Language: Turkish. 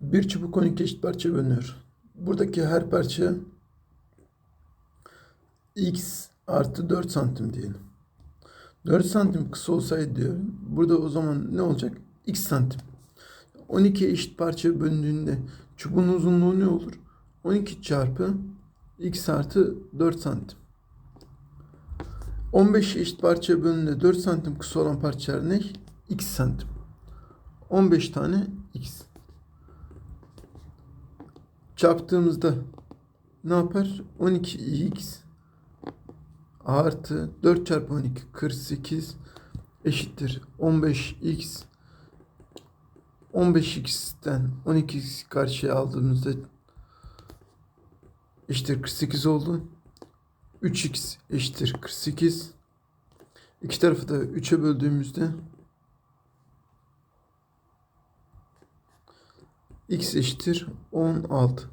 Bir çubuk 12 eşit parça bölünüyor. Buradaki her parça x artı 4 santim diyelim. 4 santim kısa olsaydı diyor. Burada o zaman ne olacak? x santim. 12 eşit parça bölündüğünde çubuğun uzunluğu ne olur? 12 çarpı x artı 4 santim. 15 eşit parça bölündüğünde 4 santim kısa olan parçalar ne? x santim. 15 tane x. Çarptığımızda ne yapar? 12x artı 4 çarpı 12 48 eşittir 15x 15x'ten 12x karşıya aldığımızda eşittir 48 oldu. 3x eşittir 48. İki tarafı da 3'e böldüğümüzde x eşittir 16.